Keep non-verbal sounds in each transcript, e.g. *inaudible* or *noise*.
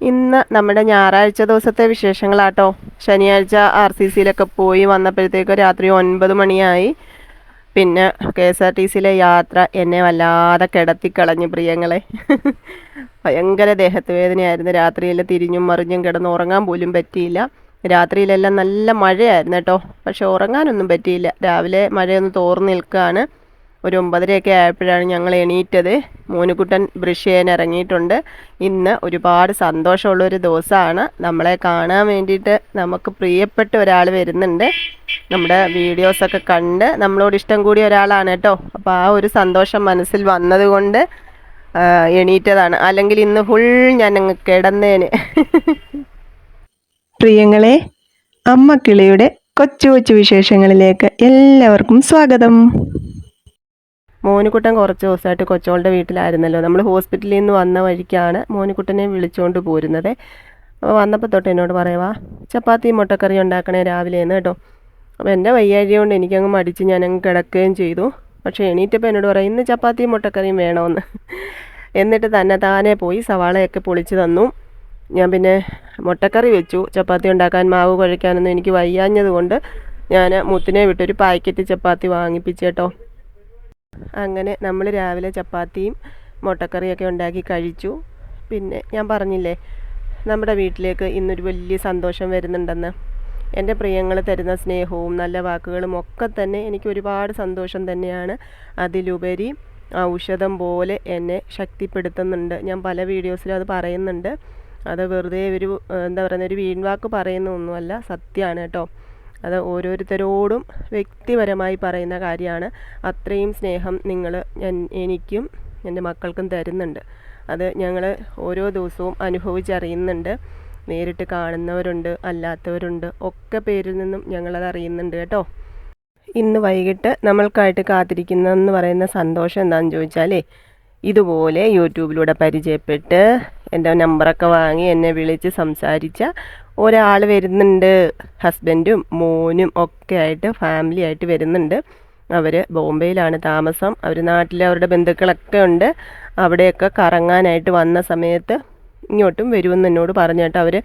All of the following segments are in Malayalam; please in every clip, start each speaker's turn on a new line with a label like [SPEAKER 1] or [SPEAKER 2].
[SPEAKER 1] ഇന്ന് നമ്മുടെ ഞായറാഴ്ച ദിവസത്തെ വിശേഷങ്ങളാട്ടോ. ശനിയാഴ്ച ആർ സി സിയിലൊക്കെ പോയി വന്നപ്പോഴത്തേക്ക് രാത്രി ഒൻപത് മണിയായി. പിന്നെ കെ എസ് ആർ ടി സിയിലെ യാത്ര എന്നെ വല്ലാതെ കിടത്തിക്കളഞ്ഞു പ്രിയങ്ങളെ. ഭയങ്കര ദേഹത്ത് വേദനയായിരുന്നു രാത്രിയിൽ തിരിഞ്ഞും മറിഞ്ഞും കിടന്ന് ഉറങ്ങാൻ പോലും പറ്റിയില്ല. രാത്രിയിലെല്ലാം നല്ല മഴയായിരുന്നു കേട്ടോ. പക്ഷെ ഉറങ്ങാനൊന്നും പറ്റിയില്ല. രാവിലെ മഴയൊന്ന് തോർന്ന് നിൽക്കുകയാണ്. ഒരു ഒമ്പതരയൊക്കെ ആയപ്പോഴാണ് ഞങ്ങൾ എണീറ്റത്. മോനുകുട്ടൻ ബ്രഷ് ചെയ്യാൻ ഇറങ്ങിയിട്ടുണ്ട്. ഇന്ന് ഒരുപാട് സന്തോഷമുള്ളൊരു ദിവസമാണ്. നമ്മളെ കാണാൻ വേണ്ടിയിട്ട് നമുക്ക് പ്രിയപ്പെട്ട ഒരാൾ വരുന്നുണ്ട്. നമ്മുടെ വീഡിയോസൊക്കെ കണ്ട് നമ്മളോട് ഇഷ്ടം കൂടിയ ഒരാളാണ് കേട്ടോ. അപ്പോൾ ആ ഒരു സന്തോഷം മനസ്സിൽ വന്നതുകൊണ്ട് എണീറ്റതാണ്. അല്ലെങ്കിൽ ഇന്ന് ഫുൾ ഞാൻ അങ്ങ് കിടന്നേന്.
[SPEAKER 2] പ്രിയങ്ങളെ അമ്മക്കിളിയുടെ കൊച്ചു കൊച്ചു വിശേഷങ്ങളിലേക്ക് എല്ലാവർക്കും സ്വാഗതം.
[SPEAKER 1] മോനുകുട്ടൻ കുറച്ച് ദിവസമായിട്ട് കൊച്ചോളുടെ വീട്ടിലായിരുന്നല്ലോ. നമ്മൾ ഹോസ്പിറ്റലിൽ നിന്ന് വന്ന വഴിക്കാണ് മോനുകുട്ടനെ വിളിച്ചുകൊണ്ട് പോരുന്നത്. അപ്പോൾ വന്നപ്പോൾ തൊട്ട് എന്നോട് പറയുവാ ചപ്പാത്തി മുട്ടക്കറി ഉണ്ടാക്കണേ രാവിലെയെന്ന് കേട്ടോ. അപ്പോൾ എന്റെ വയ്യാഴിക കൊണ്ട് എനിക്കങ്ങ് മടിച്ച് ഞാനങ്ങ് കിടക്കുകയും ചെയ്തു. പക്ഷേ എണീറ്റപ്പോൾ എന്നോട് പറയും ഇന്ന് ചപ്പാത്തിയും മുട്ടക്കറിയും വേണമെന്ന്. എന്നിട്ട് തന്നെ താനെ പോയി സവാളയൊക്കെ പൊളിച്ച് തന്നു. ഞാൻ പിന്നെ മുട്ടക്കറി വെച്ചു. ചപ്പാത്തി ഉണ്ടാക്കാൻ മാവ് കുഴയ്ക്കാനൊന്നും എനിക്ക് വയ്യാഞ്ഞത് കൊണ്ട് ഞാൻ മുത്തിനെ വിട്ടൊരു പാക്കറ്റ് ചപ്പാത്തി വാങ്ങിപ്പിച്ചേട്ടോ അങ്ങനെ നമ്മൾ രാവിലെ ചപ്പാത്തിയും മുട്ടക്കറിയൊക്കെ ഉണ്ടാക്കി കഴിച്ചു. പിന്നെ ഞാൻ പറഞ്ഞില്ലേ നമ്മുടെ വീട്ടിലേക്ക് ഇന്നൊരു വലിയ സന്തോഷം വരുന്നുണ്ടെന്ന്. എന്റെ പ്രിയങ്ങൾ തരുന്ന സ്നേഹവും നല്ല വാക്കുകളും ഒക്കെ തന്നെ എനിക്ക് ഒരുപാട് സന്തോഷം തന്നെയാണ്. അതിലുപരി ഔഷധം പോലെ എന്നെ ശക്തിപ്പെടുത്തുന്നുണ്ട്. ഞാൻ പല വീഡിയോസിലും അത് പറയുന്നുണ്ട്. അത് വെറുതെ ഒരു എന്താ പറയുന്ന ഒരു വീൺവാക്ക് പറയുന്ന ഒന്നുമല്ല സത്യമാണ് കേട്ടോ. അത് ഓരോരുത്തരോടും വ്യക്തിപരമായി പറയുന്ന കാര്യമാണ്. അത്രയും സ്നേഹം നിങ്ങൾ ഞാൻ എനിക്കും എന്റെ മക്കൾക്കും തരുന്നുണ്ട്. അത് ഞങ്ങൾ ഓരോ ദിവസവും അനുഭവിച്ചറിയുന്നുണ്ട്. നേരിട്ട് കാണുന്നവരുണ്ട് അല്ലാത്തവരുണ്ട് ഒക്കെ പേരിൽ നിന്നും ഞങ്ങളത് അറിയുന്നുണ്ട് കേട്ടോ. ഇന്ന് വൈകിട്ട് നമ്മൾക്കായിട്ട് കാത്തിരിക്കുന്നതെന്ന് പറയുന്ന സന്തോഷം എന്താണെന്ന് ചോദിച്ചാലേ ഇതുപോലെ യൂട്യൂബിലൂടെ പരിചയപ്പെട്ട് എന്റെ നമ്പറൊക്കെ വാങ്ങി എന്നെ വിളിച്ച് സംസാരിച്ച ഒരാൾ വരുന്നുണ്ട് ഹസ്ബൻഡും മോനും ഒക്കെ ആയിട്ട് ഫാമിലി ആയിട്ട് വരുന്നുണ്ട്. അവർ ബോംബെയിലാണ് താമസം. അവർ നാട്ടിൽ അവരുടെ ബന്ധുക്കളൊക്കെ ഉണ്ട്. അവിടെയൊക്കെ കറങ്ങാനായിട്ട് വന്ന സമയത്ത് ഇങ്ങോട്ടും വരുമെന്ന് എന്നോട് പറഞ്ഞു കേട്ടോ. അവർ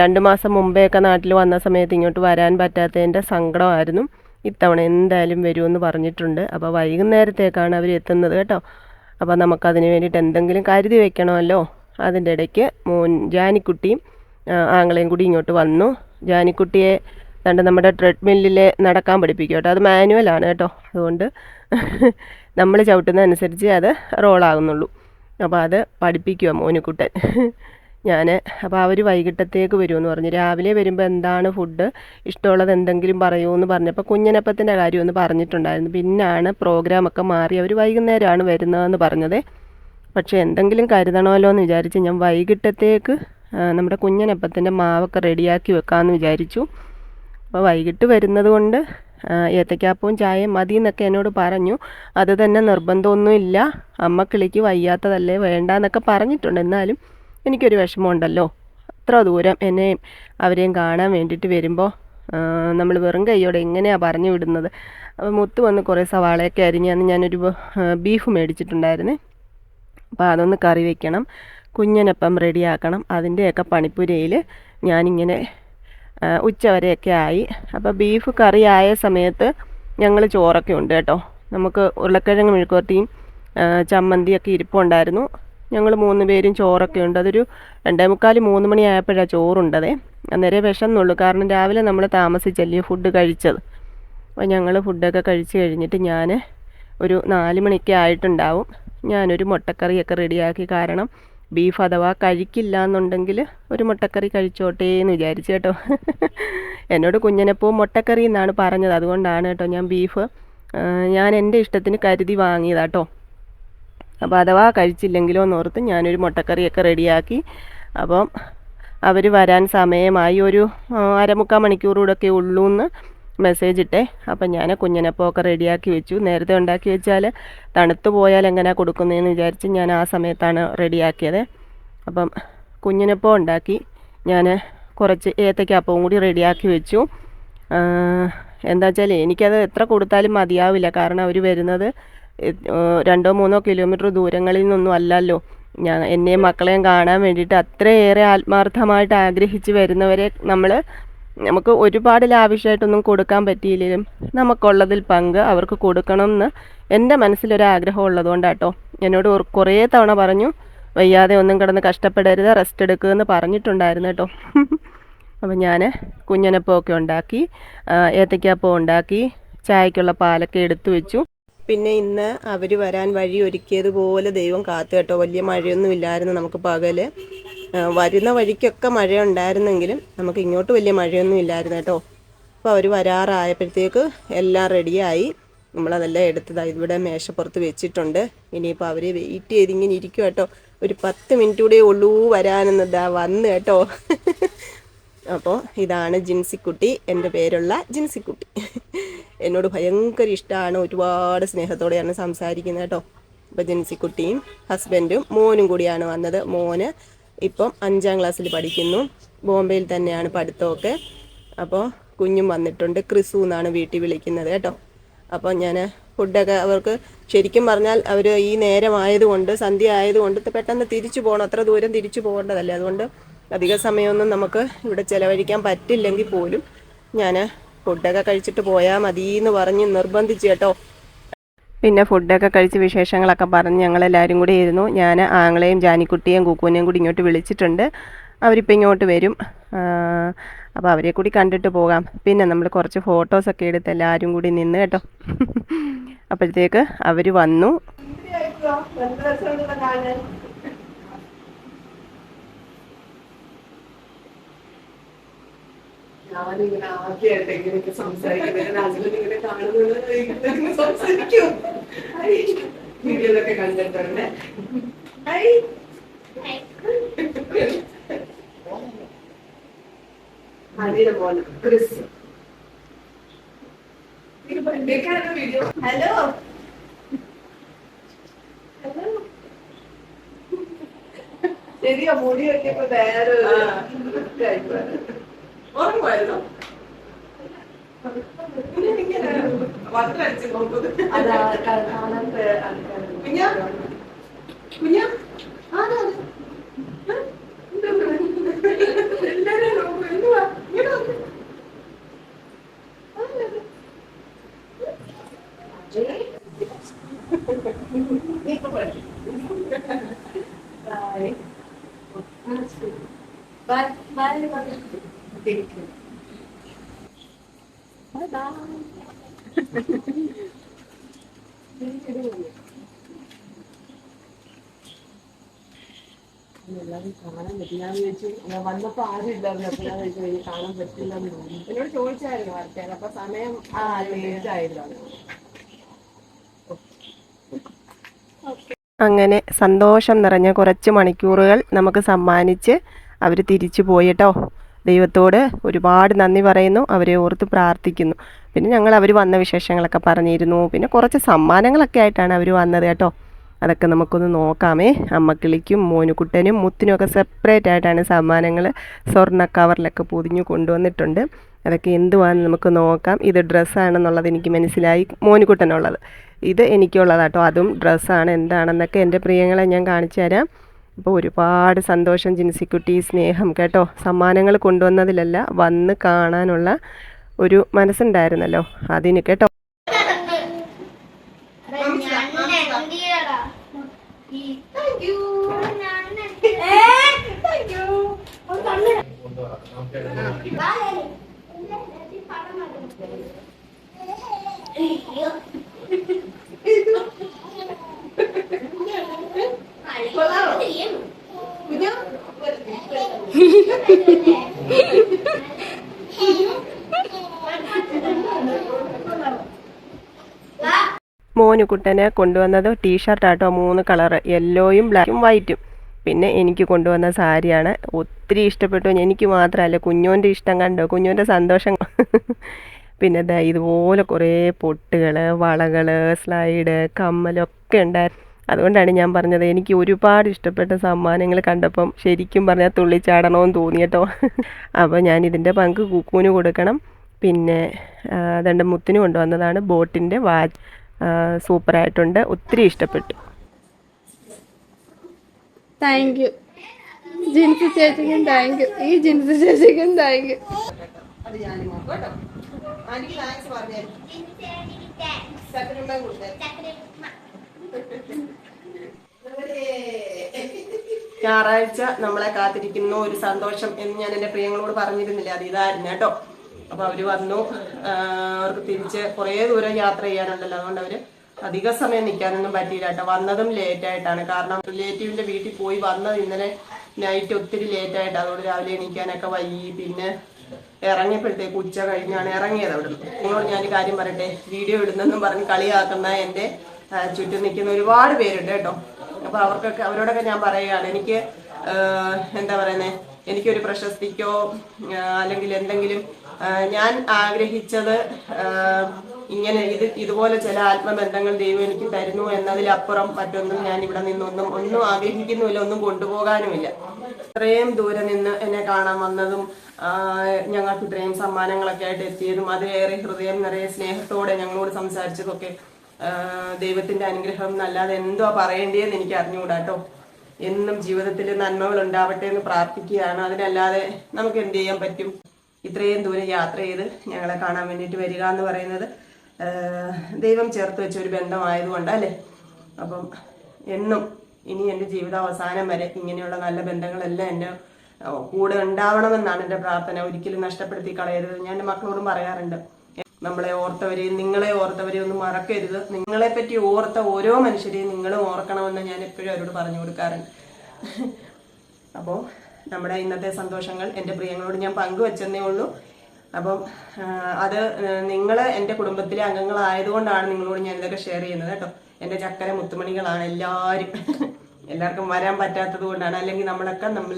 [SPEAKER 1] രണ്ട് മാസം മുമ്പേയൊക്കെ നാട്ടിൽ വന്ന സമയത്ത് ഇങ്ങോട്ട് വരാൻ പറ്റാത്തതിന്റെ സങ്കടമായിരുന്നു. ഇത്തവണ എന്തായാലും വരുമെന്ന് പറഞ്ഞിട്ടുണ്ട്. അപ്പോൾ വൈകുന്നേരത്തേക്കാണ് അവർ എത്തുന്നത് കേട്ടോ. അപ്പോൾ നമുക്കതിന് വേണ്ടിയിട്ട് എന്തെങ്കിലും കരുതി വെക്കണമല്ലോ. അതിന്റെ ഇടയ്ക്ക് മോൻ ജാനിക്കുട്ടിയും ആങ്ങളെയും കൂടി ഇങ്ങോട്ട് വന്നു. ജാനിക്കുട്ടിയെ കണ്ട് നമ്മുടെ ട്രെഡ്മില്ലിൽ നടക്കാൻ പഠിപ്പിക്കും കേട്ടോ. അത് മാനുവലാണ് കേട്ടോ. അതുകൊണ്ട് *laughs* നമ്മൾ ചവിട്ടുന്ന അനുസരിച്ച് അത് റോളാകുന്നുള്ളൂ അപ്പോൾ അത് പഠിപ്പിക്കുക മോനുക്കുട്ടൻ. ഞാൻ അപ്പോൾ അവർ വൈകിട്ടത്തേക്ക് വരുമെന്ന് പറഞ്ഞു. രാവിലെ വരുമ്പോൾ എന്താണ് ഫുഡ് ഇഷ്ടമുള്ളത് എന്തെങ്കിലും പറയൂ പറയുമെന്ന് പറഞ്ഞപ്പോൾ കുഞ്ഞനപ്പത്തിന്റെ കാര്യമൊന്ന് പറഞ്ഞിട്ടുണ്ടായിരുന്നു. പിന്നാണ് പ്രോഗ്രാമൊക്കെ മാറി അവർ വൈകുന്നേരമാണ് വരുന്നതെന്ന് പറഞ്ഞത്. പക്ഷേ എന്തെങ്കിലും കരുതണമല്ലോ എന്ന് വിചാരിച്ച് ഞാൻ വൈകിട്ടത്തേക്ക് നമ്മുടെ കുഞ്ഞനപ്പത്തിന്റെ മാവൊക്കെ റെഡിയാക്കി വെക്കാമെന്ന് വിചാരിച്ചു. അപ്പോൾ വൈകിട്ട് വരുന്നത് കൊണ്ട് ഏത്തക്കാപ്പവും ചായയും മതി എന്നൊക്കെ എന്നോട് പറഞ്ഞു. അത് തന്നെ നിർബന്ധമൊന്നുമില്ല. അമ്മ കിളിക്ക് വയ്യാത്തതല്ലേ വേണ്ട എന്നൊക്കെ പറഞ്ഞിട്ടുണ്ട്. എന്നാലും എനിക്കൊരു വിഷമമുണ്ടല്ലോ. അത്ര ദൂരം എന്നെയും അവരെയും കാണാൻ വേണ്ടിയിട്ട് വരുമ്പോൾ നമ്മൾ വെറും കൈയോടെ എങ്ങനെയാണ് പറഞ്ഞു വിടുന്നത്? അപ്പോൾ മുത്ത് വന്ന് കുറേ സവാളയൊക്കെ അരിഞ്ഞ് അന്ന് ഞാനൊരു ബീഫ് മേടിച്ചിട്ടുണ്ടായിരുന്നു. അപ്പോൾ അതൊന്ന് കറി വെക്കണം. കുഞ്ഞിനപ്പം റെഡിയാക്കണം. അതിന്റെയൊക്കെ പണിപ്പുരയിൽ ഞാനിങ്ങനെ ഉച്ചവരെയൊക്കെ ആയി. അപ്പോൾ ബീഫ് കറി ആയ സമയത്ത് ഞങ്ങൾ ചോറൊക്കെ ഉണ്ട് കേട്ടോ. നമുക്ക് ഉരുളക്കിഴങ്ങ് മെഴുക്കുവരട്ടിയും ചമ്മന്തിയൊക്കെ ഇരിപ്പുണ്ടായിരുന്നു. ഞങ്ങൾ മൂന്ന് പേരും ചോറൊക്കെ ഉണ്ട്. അതൊരു രണ്ടേ മുക്കാൽ മൂന്ന് മണിയായപ്പോഴാണ് ചോറുണ്ടതേ. അന്നേരം വിഷമെന്നുള്ളൂ. കാരണം രാവിലെ നമ്മൾ താമസിച്ചല്ലേ ഫുഡ് കഴിച്ചത്. അപ്പോൾ ഞങ്ങൾ ഫുഡൊക്കെ കഴിച്ച് കഴിഞ്ഞിട്ട് ഞാൻ ഒരു നാല് മണിക്ക് ആയിട്ടുണ്ടാവും. ഞാനൊരു മുട്ടക്കറിയൊക്കെ റെഡിയാക്കി കാരണം ബീഫ് അഥവാ കഴിക്കില്ല എന്നുണ്ടെങ്കിൽ ഒരു മുട്ടക്കറി കഴിച്ചോട്ടെ എന്ന് വിചാരിച്ചു കേട്ടോ. എന്നോട് കുഞ്ഞനപ്പവും മുട്ടക്കറി എന്നാണ് പറഞ്ഞത്. അതുകൊണ്ടാണ് കേട്ടോ ഞാൻ ബീഫ് ഞാൻ എന്റെ ഇഷ്ടത്തിന് കരുതി വാങ്ങിയതാട്ടോ അപ്പോൾ അഥവാ കഴിച്ചില്ലെങ്കിലോ എന്നോർത്ത് ഞാനൊരു മുട്ടക്കറിയൊക്കെ റെഡിയാക്കി. അപ്പം അവർ വരാൻ സമയമായി. ഒരു അരമുക്കാൽ ഒക്കെ ഉള്ളൂ എന്ന് മെസ്സേജ് ഇട്ടേ. അപ്പം ഞാൻ കുഞ്ഞനപ്പമൊക്കെ റെഡിയാക്കി വെച്ചു. നേരത്തെ ഉണ്ടാക്കി വെച്ചാൽ തണുത്തു പോയാൽ എങ്ങനെയാണ് കൊടുക്കുന്നതെന്ന് വിചാരിച്ച് ഞാൻ ആ സമയത്താണ് റെഡിയാക്കിയത് അപ്പം കുഞ്ഞിനപ്പം ഉണ്ടാക്കി. ഞാൻ കുറച്ച് ഏത്തയ്ക്കാപ്പവും കൂടി റെഡിയാക്കി വെച്ചു. എന്താ വെച്ചാൽ എനിക്കത് എത്ര കൊടുത്താലും മതിയാവില്ല. കാരണം അവർ വരുന്നത് രണ്ടോ മൂന്നോ കിലോമീറ്റർ ദൂരങ്ങളിൽ നിന്നൊന്നും അല്ലല്ലോ. ഞാൻ എന്നെയും മക്കളെയും കാണാൻ വേണ്ടിയിട്ട് അത്രയേറെ ആത്മാർത്ഥമായിട്ട് ആഗ്രഹിച്ച് വരുന്നവരെ നമ്മൾ നമുക്ക് ഒരുപാട് ലാവിഷായിട്ടൊന്നും കൊടുക്കാൻ പറ്റിയില്ലെങ്കിലും നമുക്കുള്ളതിൽ പങ്ക് അവർക്ക് കൊടുക്കണം എന്ന് എന്റെ മനസ്സിലൊരാഗ്രഹം ഉള്ളതുകൊണ്ടാട്ടോ എന്നോട് ഒരു- കുറേ തവണ പറഞ്ഞു വയ്യാതെ ഒന്നും കിടന്ന് കഷ്ടപ്പെടരുത് റെസ്റ്റ് എടുക്കുക എന്ന് പറഞ്ഞിട്ടുണ്ടായിരുന്നു കേട്ടോ. അപ്പം ഞാൻ കുഞ്ഞനപ്പമൊക്കെ ഉണ്ടാക്കി ഏത്തയ്ക്കാപ്പം ഉണ്ടാക്കി ചായക്കുള്ള പാലൊക്കെ എടുത്തു വെച്ചു. പിന്നെ ഇന്ന് അവർ വരാൻ വഴി ഒരുക്കിയതുപോലെ ദൈവം കാത്തു കേട്ടോ. വലിയ മഴയൊന്നും ഇല്ലായിരുന്നു നമുക്ക് പകൽ. വരുന്ന വഴിക്കൊക്കെ മഴ ഉണ്ടായിരുന്നെങ്കിലും നമുക്ക് ഇങ്ങോട്ട് വലിയ മഴയൊന്നും ഇല്ലായിരുന്നു കേട്ടോ. അപ്പോൾ അവർ വരാറായപ്പോഴത്തേക്ക് എല്ലാം റെഡിയായി. നമ്മളതെല്ലാം എടുത്തതായി ഇവിടെ മേശപ്പുറത്ത് വെച്ചിട്ടുണ്ട്. ഇനിയിപ്പോൾ അവർ വെയിറ്റ് ചെയ്ത് ഇങ്ങനെ ഇരിക്കും കേട്ടോ. ഒരു പത്ത് മിനിറ്റ് കൂടെ ഉള്ളൂ വരാനെന്നതാ വന്ന് കേട്ടോ. അപ്പോൾ ഇതാണ് ജിൻസിക്കുട്ടി എന്റെ പേരുള്ള ജിൻസിക്കുട്ടി. എന്നോട് ഭയങ്കര ഇഷ്ടമാണ് ഒരുപാട് സ്നേഹത്തോടെയാണ് സംസാരിക്കുന്നത് കേട്ടോ. അപ്പോൾ ജിൻസിക്കുട്ടിയും ഹസ്ബൻഡും മോനും കൂടിയാണ് വന്നത്. മോന് ഇപ്പം അഞ്ചാം ക്ലാസ്സിൽ പഠിക്കുന്നു. ബോംബെയിൽ തന്നെയാണ് പഠിത്തമൊക്കെ. അപ്പോൾ കുഞ്ഞും വന്നിട്ടുണ്ട്. ക്രിസു എന്നാണ് വീട്ടിൽ വിളിക്കുന്നത് കേട്ടോ. അപ്പോൾ ഞാൻ ഫുഡൊക്കെ അവർക്ക് ശരിക്കും പറഞ്ഞാൽ അവർ ഈ നേരമായതുകൊണ്ട് സന്ധ്യ ആയതുകൊണ്ട് പെട്ടെന്ന് തിരിച്ചു പോകണം. അത്ര ദൂരം തിരിച്ചു പോകേണ്ടതല്ലേ. അതുകൊണ്ട് അധിക സമയമൊന്നും നമുക്ക് ഇവിടെ ചിലവഴിക്കാൻ പറ്റില്ലെങ്കിൽ പോലും ഞാൻ ഫുഡൊക്കെ കഴിച്ചിട്ട് പോയാൽ മതി എന്ന് പറഞ്ഞ് നിർബന്ധിച്ചു കേട്ടോ. പിന്നെ ഫുഡൊക്കെ കഴിച്ച് വിശേഷങ്ങളൊക്കെ പറഞ്ഞ് ഞങ്ങളെല്ലാവരും കൂടി ഇരുന്നു. ഞാൻ ആങ്ങളെയും ജാനിക്കുട്ടിയെയും കുക്കുവിനെയും കൂടി ഇങ്ങോട്ട് വിളിച്ചിട്ടുണ്ട്. അവരിപ്പോൾ ഇങ്ങോട്ട് വരും. അപ്പോൾ അവരെ കൂടി കണ്ടിട്ട് പോകാം. പിന്നെ നമ്മൾ കുറച്ച് ഫോട്ടോസൊക്കെ എടുത്ത് എല്ലാവരും കൂടി നിന്ന് കേട്ടോ. അപ്പോഴത്തേക്ക് അവർ വന്നു.
[SPEAKER 2] ഞാനിങ്ങനെ ആദ്യമായിട്ട് ഇങ്ങനെയൊക്കെ സംസാരിക്കുന്നത്. ഹസ്ബൻഡ് ഇങ്ങനെ കാണുന്നത് ഇങ്ങനെ സംസാരിക്കും. വീഡിയോയിലൊക്കെ കണ്ടിട്ടുണ്ട്. ഹൈ. ഹരിയുടെ മോൻ ക്രിസ്. Video hello. ഹലോ. ശരിയാ മുടി വെട്ടിയപ്പോ വേറെ ഓർമ്മയായിരുന്നോ വട്ടടിച്ച് നോക്കുന്നത് കുഞ്ഞ കുഞ്ഞ ആരാ അത്? ഏ? എന്താ ഇത്? എല്ലാരും നോക്കും. എന്തുവാ? ഇങ്ങോട്ട് നോക്ക്. ആരാ അത്? ഇപ്പൊ പോരെ. Bye. Bye. Bye. Thank you. Bye bye. എല്ലാവരും കാണാൻ പറ്റില്ല എന്ന് ചോദിച്ചു. ഞാൻ വന്നപ്പോ ആരും ഇല്ലായിരുന്നു. അപ്പൊ ഞാൻ ചോദിച്ചു എനിക്ക് കാണാൻ പറ്റില്ല എന്ന് തോന്നി എന്നോട് ചോദിച്ചായിരുന്നു വാർത്തയിൽ അപ്പൊ സമയം ആ ലേറ്റ് ആയിരുന്നു
[SPEAKER 1] അങ്ങനെ സന്തോഷം നിറഞ്ഞ കുറച്ച് മണിക്കൂറുകൾ നമുക്ക് സമ്മാനിച്ച് അവർ തിരിച്ചു പോയിട്ടോ. ദൈവത്തോട് ഒരുപാട് നന്ദി പറയുന്നു. അവരെ ഓർത്ത് പ്രാർത്ഥിക്കുന്നു. പിന്നെ ഞങ്ങൾ അവർ വന്ന വിശേഷങ്ങളൊക്കെ പറഞ്ഞിരുന്നു. പിന്നെ കുറച്ച് സമ്മാനങ്ങളൊക്കെ ആയിട്ടാണ് അവർ വന്നത് കേട്ടോ. അതൊക്കെ നമുക്കൊന്ന് നോക്കാമേ. അമ്മക്കിളിക്കും മോനുകുട്ടനും മുത്തിനും ഒക്കെ സെപ്പറേറ്റ് ആയിട്ടാണ് സമ്മാനങ്ങൾ സ്വർണ കവറിലൊക്കെ പൊതിഞ്ഞു കൊണ്ടുവന്നിട്ടുണ്ട്. അതൊക്കെ എന്തുവാണെന്ന് നമുക്ക് നോക്കാം. ഇത് ഡ്രസ്സാണെന്നുള്ളത് എനിക്ക് മനസ്സിലായി. മോനുകുട്ടനുള്ളത്. ഇത് എനിക്കുള്ളതാട്ടോ. അതും ഡ്രസ്സാണ്. എന്താണെന്നൊക്കെ എന്റെ പ്രിയങ്ങളെ ഞാൻ കാണിച്ചു തരാം. അപ്പോൾ ഒരുപാട് സന്തോഷം ജിൻസിക്കുട്ടി സ്നേഹം കേട്ടോ. സമ്മാനങ്ങൾ കൊണ്ടുവന്നതിലല്ല വന്ന് കാണാനുള്ള ഒരു മനസ്സുണ്ടായിരുന്നല്ലോ. അതിന് കേട്ടോ. താങ്ക് യു മോനുകുട്ടന് കൊണ്ടുവന്നത് ടീഷർട്ടാട്ടോ മൂന്ന് കളറ് യെല്ലോയും ബ്ലാക്കും വൈറ്റും പിന്നെ എനിക്ക് കൊണ്ടുവന്ന സാരിയാണ്. ഒത്തിരി ഇഷ്ടപ്പെട്ടു. എനിക്ക് മാത്രമല്ല കുഞ്ഞോന്റെ ഇഷ്ടം കണ്ടോ? കുഞ്ഞോന്റെ സന്തോഷം *laughs* പിന്നെ ദാ ഇതുപോലെ കുറേ പൊട്ടുകൾ വളകൾ സ്ലൈഡ് കമ്മലൊക്കെ ഉണ്ടായിരുന്നു അതുകൊണ്ടാണ് ഞാൻ പറഞ്ഞത് എനിക്ക് ഒരുപാട് ഇഷ്ടപ്പെട്ട സമ്മാനങ്ങൾ കണ്ടപ്പം ശരിക്കും പറഞ്ഞാൽ തുള്ളിച്ചാടണമെന്ന് തോന്നി കേട്ടോ. *laughs* അപ്പോൾ ഞാൻ ഇതിന്റെ പങ്ക് കുക്കുവിന് കൊടുക്കണം. പിന്നെ രണ്ട് മുത്തിന് കൊണ്ടുവന്നതാണ് ബോട്ടിന്റെ വാച്ച്. സൂപ്പറായിട്ടുണ്ട്. ഒത്തിരി ഇഷ്ടപ്പെട്ടു.
[SPEAKER 3] താങ്ക് യു ജിൻസി ചേച്ചിക്കും താങ്ക് യു ഈ ജിൻസി ചേച്ചിക്കും താങ്ക് യു
[SPEAKER 1] ഞായറാഴ്ച നമ്മളെ കാത്തിരിക്കുന്ന ഒരു സന്തോഷം എന്ന് ഞാൻ എന്റെ പ്രിയങ്ങളോട് പറഞ്ഞിരുന്നില്ല. അത് ഇതായിരുന്നു കേട്ടോ. അപ്പൊ അവർ വന്നു. അവർക്ക് തിരിച്ച് കുറേ ദൂരം യാത്ര ചെയ്യാനുണ്ടല്ലോ. അതുകൊണ്ട് അവർ അധിക സമയം നിൽക്കാനൊന്നും പറ്റിയില്ല കേട്ടോ. വന്നതും ലേറ്റ് ആയിട്ടാണ്. കാരണം റിലേറ്റീവിന്റെ വീട്ടിൽ പോയി വന്നത് ഇന്നലെ നൈറ്റ് ഒത്തിരി ലേറ്റ് ആയിട്ട്. അതുകൊണ്ട് രാവിലെ എണീക്കാനൊക്കെ വൈകി. പിന്നെ ഇറങ്ങിയപ്പോഴത്തേക്ക് ഉച്ച കഴിഞ്ഞാണ് ഇറങ്ങിയത് അവിടെ നിന്ന് ഞാൻ കാര്യം പറയട്ടെ? വീഡിയോ ഇടുന്നെന്നും പറഞ്ഞ് കളിയാക്കുന്ന എന്റെ ആ, ചുറ്റും നിൽക്കുന്ന ഒരുപാട് പേരുണ്ട് കേട്ടോ. അപ്പൊ അവർക്കൊക്കെ അവരോടൊക്കെ ഞാൻ പറയുകയാണ്. എനിക്ക് എന്താ പറയുന്നത് എനിക്കൊരു പ്രശസ്തിക്കോ അല്ലെങ്കിൽ എന്തെങ്കിലും ഞാൻ ആഗ്രഹിച്ചത് ഇങ്ങനെ ഇത് ഇതുപോലെ ചില ആത്മബന്ധങ്ങൾ ദൈവം എനിക്ക് തരുന്നു എന്നതിലപ്പുറം മറ്റൊന്നും ഞാൻ ഇവിടെ നിന്നൊന്നും ഒന്നും ആഗ്രഹിക്കുന്നുമില്ല ഒന്നും കൊണ്ടുപോകാനുമില്ല. ഇത്രയും ദൂരെ നിന്ന് എന്നെ കാണാൻ വന്നതും ഞങ്ങൾക്ക് ഇത്രയും സമ്മാനങ്ങളൊക്കെ ആയിട്ട് എത്തിയതും അതിലേറെ ഹൃദയം നിറയെ സ്നേഹത്തോടെ ഞങ്ങളോട് സംസാരിച്ചതൊക്കെ ദൈവത്തിന്റെ അനുഗ്രഹം എന്നല്ലാതെ എന്തോ പറയേണ്ടിയെന്ന് എനിക്ക് അറിഞ്ഞുകൂടാട്ടോ എന്നും ജീവിതത്തിൽ നന്മകൾ ഉണ്ടാവട്ടെ എന്ന് പ്രാർത്ഥിക്കുകയാണ്. അതിനല്ലാതെ നമുക്ക് എന്ത് ചെയ്യാൻ പറ്റും? ഇത്രയും ദൂരം യാത്ര ചെയ്ത് ഞങ്ങളെ കാണാൻ വേണ്ടിയിട്ട് വരിക എന്ന് പറയുന്നത് ദൈവം ചേർത്ത് വെച്ച ഒരു ബന്ധമായതുകൊണ്ട് അല്ലേ? അപ്പം എന്നും ഇനി എന്റെ ജീവിതാവസാനം വരെ ഇങ്ങനെയുള്ള നല്ല ബന്ധങ്ങളെല്ലാം എന്റെ കൂടെ ഉണ്ടാവണമെന്നാണ് എന്റെ പ്രാർത്ഥന. ഒരിക്കലും നഷ്ടപ്പെടുത്തി കളയരുത്. ഞാൻ എന്റെ മക്കളോടും പറയാറുണ്ട് നമ്മളെ ഓർത്തവരെയും നിങ്ങളെ ഓർത്തവരെയും ഒന്നും മറക്കരുത്. നിങ്ങളെ പറ്റി ഓർത്ത ഓരോ മനുഷ്യരെയും നിങ്ങളും ഓർക്കണമെന്ന് ഞാൻ എപ്പോഴും അവരോട് പറഞ്ഞു കൊടുക്കാറുണ്ട്. അപ്പോൾ നമ്മുടെ ഇന്നത്തെ സന്തോഷങ്ങൾ എന്റെ പ്രിയങ്ങളോട് ഞാൻ പങ്കുവച്ചെന്നേ ഉള്ളൂ. അപ്പം അത് നിങ്ങൾ എന്റെ കുടുംബത്തിലെ അംഗങ്ങളായതുകൊണ്ടാണ് നിങ്ങളോട് ഞാൻ ഇതൊക്കെ ഷെയർ ചെയ്യുന്നത് കേട്ടോ. എന്റെ ചക്കര മുത്തുമണികളാണ് എല്ലാവരും എല്ലാവർക്കും വരാൻ പറ്റാത്തത് കൊണ്ടാണ്. അല്ലെങ്കിൽ നമ്മളൊക്കെ നമ്മൾ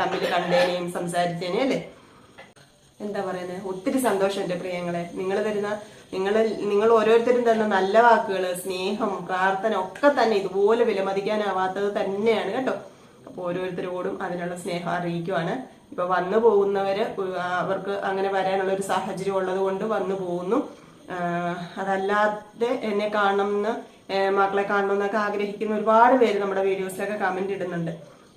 [SPEAKER 1] തമ്മിൽ കണ്ടേനെയും സംസാരിച്ചേനെയും അല്ലേ? എന്താ പറയുന്നത് ഒത്തിരി സന്തോഷം എന്റെ പ്രിയങ്ങളെ. നിങ്ങൾ തരുന്ന നിങ്ങൾ നിങ്ങൾ ഓരോരുത്തരും തരുന്ന നല്ല വാക്കുകൾ സ്നേഹം പ്രാർത്ഥന ഒക്കെ തന്നെ ഇതുപോലെ വിലമതിക്കാനാവാത്തത് തന്നെയാണ് കേട്ടോ. ഓരോരുത്തരോടും അതിനുള്ള സ്നേഹം അറിയിക്കുവാണ്. ഇപ്പൊ വന്നു പോകുന്നവര് അവർക്ക് അങ്ങനെ വരാനുള്ള ഒരു സാഹചര്യം ഉള്ളത് കൊണ്ട് വന്നു പോകുന്നു. അതല്ലാതെ എന്നെ കാണണമെന്ന് മക്കളെ കാണണം എന്നൊക്കെ ആഗ്രഹിക്കുന്ന ഒരുപാട് പേര് നമ്മുടെ വീഡിയോസിലൊക്കെ കമന്റ് ഇടുന്നുണ്ട്.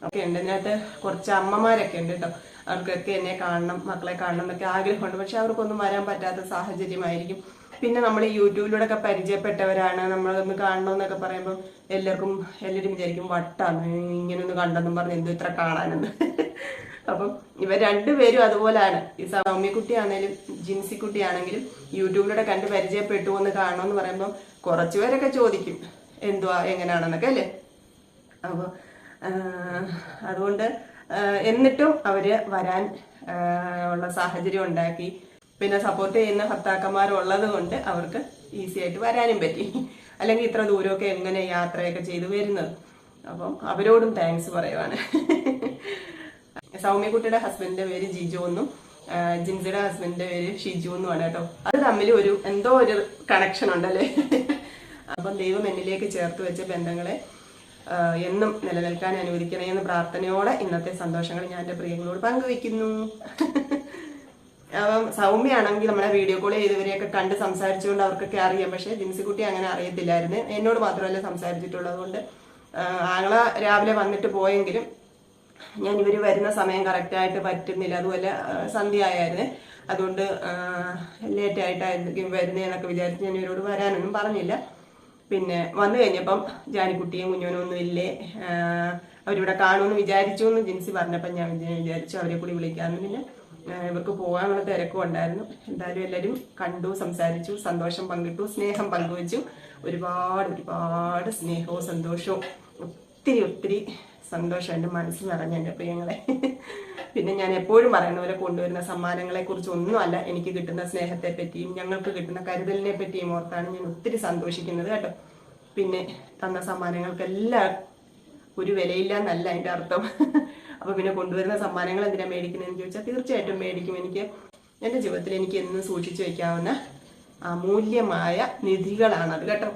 [SPEAKER 1] ഒക്കെ ഉണ്ട്. ഇതിനകത്ത് കുറച്ച് അമ്മമാരൊക്കെ ഉണ്ട് കേട്ടോ അവർക്കൊക്കെ എന്നെ കാണണം മക്കളെ കാണണം എന്നൊക്കെ ആഗ്രഹമുണ്ട്. പക്ഷെ അവർക്കൊന്നും വരാൻ പറ്റാത്ത സാഹചര്യമായിരിക്കും. പിന്നെ നമ്മൾ യൂട്യൂബിലൂടെ ഒക്കെ പരിചയപ്പെട്ടവരാണ്. നമ്മളൊന്ന് കാണണം എന്നൊക്കെ പറയുമ്പോൾ എല്ലാവർക്കും എല്ലാവരും വിചാരിക്കും വട്ടാണ് ഇങ്ങനൊന്ന് കണ്ടെന്നും പറഞ്ഞ് എന്തോ ഇത്ര കാണാനെന്ന്. *laughs* അപ്പം ഇവർ രണ്ടുപേരും അതുപോലാണ്. ഈ സൗമ്യക്കുട്ടി ആണെങ്കിലും ജിൻസിക്കുട്ടി ആണെങ്കിലും യൂട്യൂബിലൂടെ കണ്ട് പരിചയപ്പെട്ടു എന്ന് കാണണമെന്ന് പറയുമ്പോൾ കുറച്ചു പേരൊക്കെ ചോദിക്കും എന്തുവാ എങ്ങനെയാണെന്നൊക്കെ അല്ലേ? അപ്പോൾ അതുകൊണ്ട് എന്നിട്ടും അവർ വരാൻ ഉള്ള സാഹചര്യം ഉണ്ടാക്കി. പിന്നെ സപ്പോർട്ട് ചെയ്യുന്ന ഭർത്താക്കന്മാരുള്ളത് കൊണ്ട് അവർക്ക് ഈസി ആയിട്ട് വരാനും പറ്റി. അല്ലെങ്കിൽ ഇത്ര ദൂരമൊക്കെ എങ്ങനെ യാത്രയൊക്കെ ചെയ്തു വരുന്നത്. അപ്പം അവരോടും താങ്ക്സ് പറയുവാണ്. സൗമ്യക്കുട്ടിയുടെ ഹസ്ബൻഡിന്റെ പേര് ജിജു എന്നും ജിൻസിയുടെ ഹസ്ബൻഡിന്റെ പേര് ഷിജു എന്നുമാണ് കേട്ടോ. അത് തമ്മിൽ ഒരു എന്തോ ഒരു കണക്ഷൻ ഉണ്ടല്ലേ? അപ്പം ദൈവം എന്നിലേക്ക് ചേർത്ത് വെച്ച ബന്ധങ്ങളെ എന്നും നിലനിൽക്കാൻ അനുവദിക്കണേ എന്ന് പ്രാർത്ഥനയോടെ ഇന്നത്തെ സന്തോഷങ്ങൾ ഞാൻ എന്റെ പ്രിയങ്ങളോട് പങ്കുവെക്കുന്നു. അപ്പം സൗമ്യയാണെങ്കിൽ നമ്മളെ വീഡിയോ കോൾ ചെയ്തവരെയൊക്കെ കണ്ട് സംസാരിച്ചുകൊണ്ട് അവർക്കൊക്കെ അറിയാം. പക്ഷേ ജിൻസിക്കുട്ടി അങ്ങനെ അറിയത്തില്ലായിരുന്നു. എന്നോട് മാത്രമല്ല സംസാരിച്ചിട്ടുള്ളത് കൊണ്ട് ആങ്ങള രാവിലെ വന്നിട്ട് പോയെങ്കിലും ഞാൻ ഇവർ വരുന്ന സമയം കറക്റ്റായിട്ട് പറ്റുന്നില്ല. അതുപോലെ സന്ധ്യ ആയായിരുന്നു അതുകൊണ്ട് ലേറ്റ് ആയിട്ടായിരിക്കും വരുന്നതെന്നൊക്കെ വിചാരിച്ച് ഞാൻ ഇവരോട് വരാനൊന്നും പറഞ്ഞില്ല. പിന്നെ വന്നു കഴിഞ്ഞപ്പം ജാനിക്കുട്ടിയും കുഞ്ഞോനും ഒന്നും ഇല്ലേ? അവരിവിടെ കാണുമെന്ന് വിചാരിച്ചു എന്ന് ജിൻസി പറഞ്ഞപ്പം ഞാൻ വിചാ- വിചാരിച്ചു അവരെ കൂടി വിളിക്കാമെന്ന്. പിന്നെ ഇവർക്ക് പോകാനുള്ള തിരക്കും ഉണ്ടായിരുന്നു. എന്തായാലും എല്ലാവരും കണ്ടു സംസാരിച്ചു സന്തോഷം പങ്കിട്ടു സ്നേഹം പങ്കുവച്ചു. ഒരുപാട് ഒരുപാട് സ്നേഹവും സന്തോഷവും ഒത്തിരി ഒത്തിരി സന്തോഷം എന്റെ മനസ്സിൽ നിറഞ്ഞു എന്റെ പ്രിയങ്ങളെ. പിന്നെ ഞാൻ എപ്പോഴും പറയുന്ന പോലെ കൊണ്ടുവരുന്ന സമ്മാനങ്ങളെ കുറിച്ച് ഒന്നുമല്ല എനിക്ക് കിട്ടുന്ന സ്നേഹത്തെ പറ്റിയും ഞങ്ങൾക്ക് കിട്ടുന്ന കരുതലിനെ പറ്റിയും ഓർത്താണ് ഞാൻ ഒത്തിരി സന്തോഷിക്കുന്നത് കേട്ടോ. പിന്നെ തന്ന സമ്മാനങ്ങൾക്കെല്ലാം ഒരു വിലയില്ല എന്നല്ല അതിന്റെ അർത്ഥം. അപ്പോൾ പിന്നെ കൊണ്ടുവരുന്ന സമ്മാനങ്ങൾ എന്തിനാ മേടിക്കുന്നതെന്ന് ചോദിച്ചാൽ തീർച്ചയായിട്ടും മേടിക്കും. എനിക്ക് എന്റെ ജീവിതത്തിൽ എനിക്ക് എന്നും സൂക്ഷിച്ചു വെക്കാവുന്ന അമൂല്യമായ നിധികളാണത് കേട്ടോ.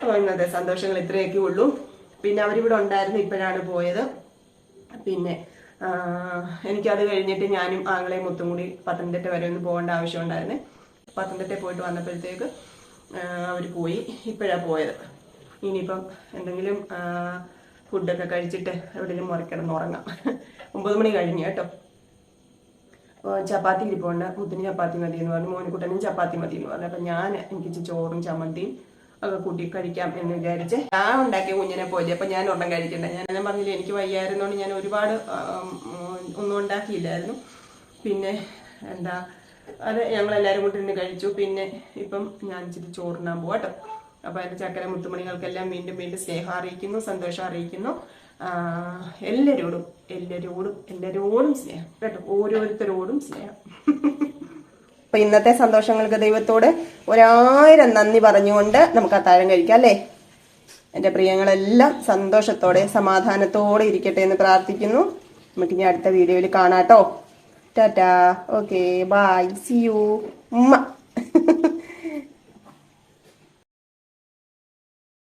[SPEAKER 1] അപ്പോൾ ഇന്നത്തെ സന്തോഷങ്ങൾ ഇത്രയൊക്കെ ഉള്ളൂ. പിന്നെ അവരിവിടെ ഉണ്ടായിരുന്നു ഇപ്പോഴാണ് പോയത്. പിന്നെ എനിക്കത് കഴിഞ്ഞിട്ട് ഞാനും ആങ്ങളെയും മൊത്തം കൂടി പത്തനംതിട്ട വരെ ഒന്ന് പോകേണ്ട ആവശ്യമുണ്ടായിരുന്നു പത്തനംതിട്ട പോയിട്ട് വന്നപ്പോഴത്തേക്ക് അവർ പോയി. ഇപ്പോഴാണ് പോയത്. ഇനിയിപ്പം എന്തെങ്കിലും ഫുഡൊക്കെ കഴിച്ചിട്ട് എവിടെയെങ്കിലും മുറിക്കണം ഉറങ്ങാം. ഒമ്പത് മണി കഴിഞ്ഞു കേട്ടോ. അപ്പോൾ ചപ്പാത്തി ഇരിപ്പുണ്ട് മുത്തിന് ചപ്പാത്തി മതി എന്ന് പറഞ്ഞു. മോനിക്കുട്ടനും ചപ്പാത്തി മതി എന്ന് പറഞ്ഞു. അപ്പം ഞാൻ എനിക്ക് ചോറും ചമ്മന്തിയും ഒക്കെ കൂട്ടി കഴിക്കാം എന്ന് വിചാരിച്ച് ഞാൻ ഉണ്ടാക്കിയ കുഞ്ഞിനെ പോലെ. അപ്പം ഞാൻ ഒരെണ്ണം കഴിക്കണ്ട. ഞാൻ ഞാൻ പറഞ്ഞില്ല എനിക്ക് വയ്യായിരുന്നോണ്ട് ഞാൻ ഒരുപാട് ഒന്നും ഉണ്ടാക്കിയില്ലായിരുന്നു. പിന്നെ എന്താ അത് ഞങ്ങളെല്ലാവരും കൂടി ഇരുന്ന് കഴിച്ചു. പിന്നെ ഇപ്പം ഞാൻ ഇച്ചിരി ചോറിനാൻ പോവാട്ടോ അപ്പോൾ അതിന്റെ ചക്കര മുത്തുമണികൾക്കെല്ലാം വീണ്ടും വീണ്ടും സ്നേഹം അറിയിക്കുന്നു സന്തോഷം അറിയിക്കുന്നു. എല്ലാവരോടും എല്ലാവരോടും എല്ലാവരോടും സ്നേഹം. കേട്ടോ ഓരോരുത്തരോടും സ്നേഹം. അപ്പൊ ഇന്നത്തെ സന്തോഷങ്ങൾക്ക് ദൈവത്തോട് ഒരായിരം നന്ദി പറഞ്ഞുകൊണ്ട് നമുക്ക് അത്താഴം കഴിക്കാം അല്ലേ? എന്റെ പ്രിയങ്ങളെല്ലാം സന്തോഷത്തോടെ സമാധാനത്തോടെ ഇരിക്കട്ടെ എന്ന് പ്രാർത്ഥിക്കുന്നു. നമുക്ക് ഇനി അടുത്ത വീഡിയോയിൽ കാണാട്ടോ Tata. Okay bye. C you ഉമ്മ.